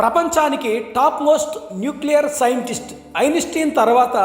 ప్రపంచానికి top most nuclear scientist Einstein తర్వాత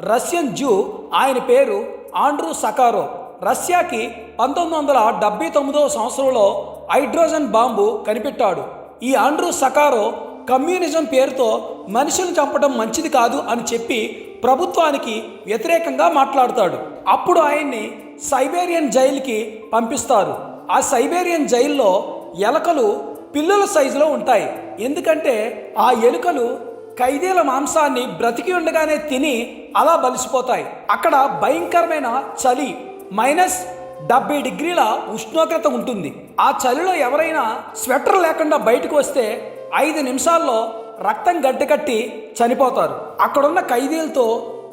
Russian zoo ఆయన పేరు ఆండ్రూ సకారో. రష్యాకి పంతొమ్మిది వందల డెబ్బై తొమ్మిదవ సంవత్సరంలో హైడ్రోజన్ బాంబు కనిపెట్టాడు. ఈ ఆండ్రూ సకారో కమ్యూనిజం పేరుతో మనుషులను చంపడం మంచిది కాదు అని చెప్పి ప్రభుత్వానికి వ్యతిరేకంగా మాట్లాడతాడు. అప్పుడు ఆయన్ని సైబేరియన్ జైలుకి పంపిస్తారు. ఆ సైబేరియన్ జైల్లో ఎలకలు పిల్లుల సైజులో ఉంటాయి. ఎందుకంటే ఆ ఎలుకలు ఖైదీల మాంసాన్ని బ్రతికి ఉండగానే తిని అలా బలిసిపోతాయి. అక్కడ భయంకరమైన చలి మైనస్ డెబ్బై డిగ్రీల ఉష్ణోగ్రత ఉంటుంది. ఆ చలిలో ఎవరైనా స్వెటర్ లేకుండా బయటకు వస్తే ఐదు నిమిషాల్లో రక్తం గడ్డకట్టి చనిపోతారు. అక్కడున్న ఖైదీలతో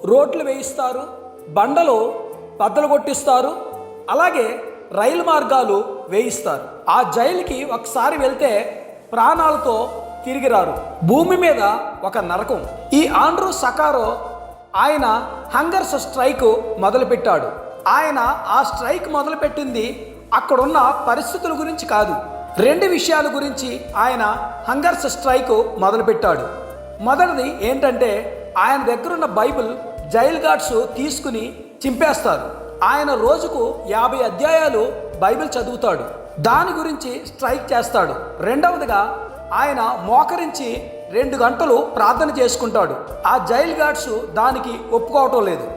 రోడ్లు వేయిస్తారు బండలు బద్దలు కొట్టిస్తారు. అలాగే రైలు మార్గాలు వేయిస్తారు. ఆ జైలుకి ఒకసారి వెళ్తే ప్రాణాలతో తిరిగి రారు భూమి మీద ఒక నరకం. ఈ ఆండ్రూ సకారో ఆయన హంగర్స్ స్ట్రైక్ మొదలుపెట్టాడు. ఆయన ఆ స్ట్రైక్ మొదలుపెట్టింది అక్కడున్న పరిస్థితుల గురించి కాదు. రెండు విషయాల గురించి ఆయన హంగర్స్ స్ట్రైక్ మొదలుపెట్టాడు. మొదటిది ఏంటంటే ఆయన దగ్గరున్న బైబిల్ జైల్ గార్డ్స్ తీసుకుని చింపేస్తారు. ఆయన రోజుకు యాభై అధ్యాయాలు బైబిల్ చదువుతాడు. దాని గురించి స్ట్రైక్ చేస్తాడు. రెండవదిగా ఆయన మోకరించి రెండు గంటలు ప్రార్థన చేసుకుంటాడు. ఆ జైల్ గార్డ్స్ దానికి ఒప్పుకోవటం లేదు.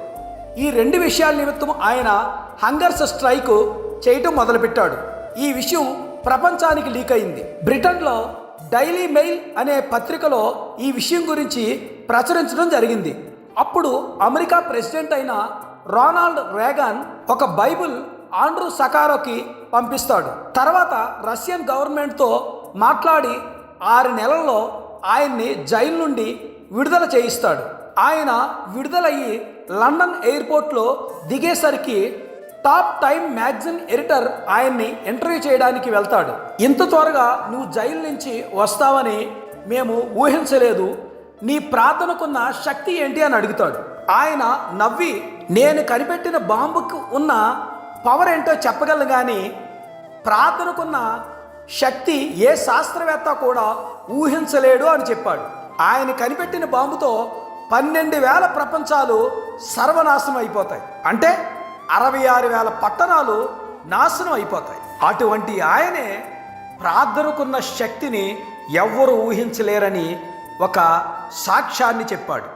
ఈ రెండు విషయాల నిమిత్తం ఆయన హంగర్స్ స్ట్రైక్ చేయటం మొదలుపెట్టాడు. ఈ విషయం ప్రపంచానికి లీక్ అయింది. బ్రిటన్లో డైలీ మెయిల్ అనే పత్రికలో ఈ విషయం గురించి ప్రచురించడం జరిగింది. అప్పుడు అమెరికా ప్రెసిడెంట్ అయిన రోనాల్డ్ రేగాన్ ఒక బైబిల్ ఆండ్రూ సకారోకి పంపిస్తాడు. తర్వాత రష్యన్ గవర్నమెంట్తో మాట్లాడి ఆరు నెలల్లో ఆయన్ని జైలు నుండి విడుదల చేయిస్తాడు. ఆయన విడుదలయ్యి లండన్ ఎయిర్పోర్ట్లో దిగేసరికి టాప్ టైమ్ మ్యాగజిన్ ఎడిటర్ ఆయన్ని ఇంటర్వ్యూ చేయడానికి వెళ్తాడు. ఇంత త్వరగా నువ్వు జైలు నుంచి వస్తావని మేము ఊహించలేదు. నీ ప్రార్థనకున్న శక్తి ఏంటి అని అడుగుతాడు. ఆయన నవ్వి నేను కనిపెట్టిన బాంబుకు ఉన్న పవర్ ఏంటో చెప్పగలను కానీ ప్రార్థనకున్న శక్తి ఏ శాస్త్రవేత్త కూడా ఊహించలేడు అని చెప్పాడు. ఆయన కనిపెట్టిన బాంబుతో పన్నెండు వేల ప్రపంచాలు సర్వనాశనం అయిపోతాయి. అంటే అరవై ఆరు వేల పట్టణాలు నాశనం అయిపోతాయి. అటువంటి ఆయనే ప్రార్థనకున్న శక్తిని ఎవ్వరూ ఊహించలేరని ఒక సాక్ష్యాన్ని చెప్పాడు.